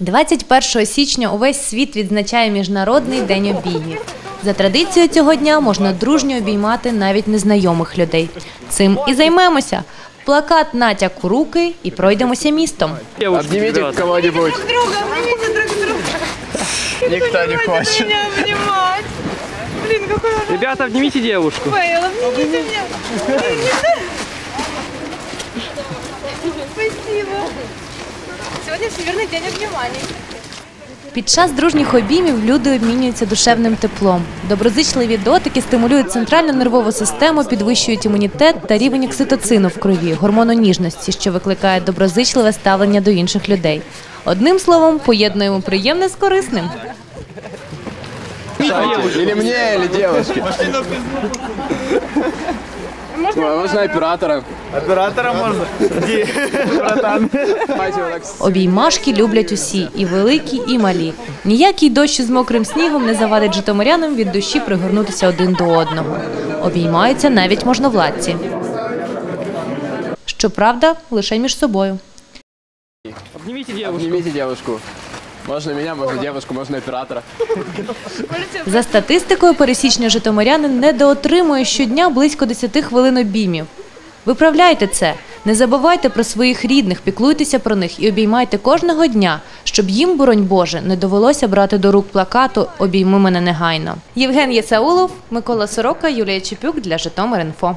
21 січня увесь світ відзначає Міжнародний день обіймів. За традицією цього дня можна дружньо обіймати навіть незнайомих людей. Цим і займемося. Плакат натяк у руки і пройдемося містом. Друг друга. Никто не он Ребята, обнимите девушку. Фейл, обнимите меня. Спасибо. Сегодня Всемирный день обниманий. Під час дружніх обіймів люди обмінюються душевним теплом. Доброзичливі дотики стимулюють центральну нервову систему, підвищують імунітет та рівень окситоцину в крові, гормону ніжності, що викликає доброзичливе ставлення до інших людей. Одним словом, поєднуємо приємне з корисним. Или мне, или девушке. Можно оператора. Оператора можна? Обіймашки люблять усі, і великі, і малі. Ніякий дощ із мокрим снігом не завадить житомирянам від душі пригорнутися один до одного. Обіймаються навіть можновладці. Щоправда, лише між собою. Обнимите девушку. Можно меня, можно девушку, можно оператора. За статистикою, пересічний житомирянин недоотримує щодня близько 10 хвилин обіймів. Виправляйте це. Не забувайте про своїх рідних, піклуйтеся про них і обіймайте кожного дня, щоб їм, боронь Боже, не довелося брати до рук плакату Обійми мене негайно. Євген Єсаулов, Микола Сорока, Юлія Чепюк для Житомир.Інфо.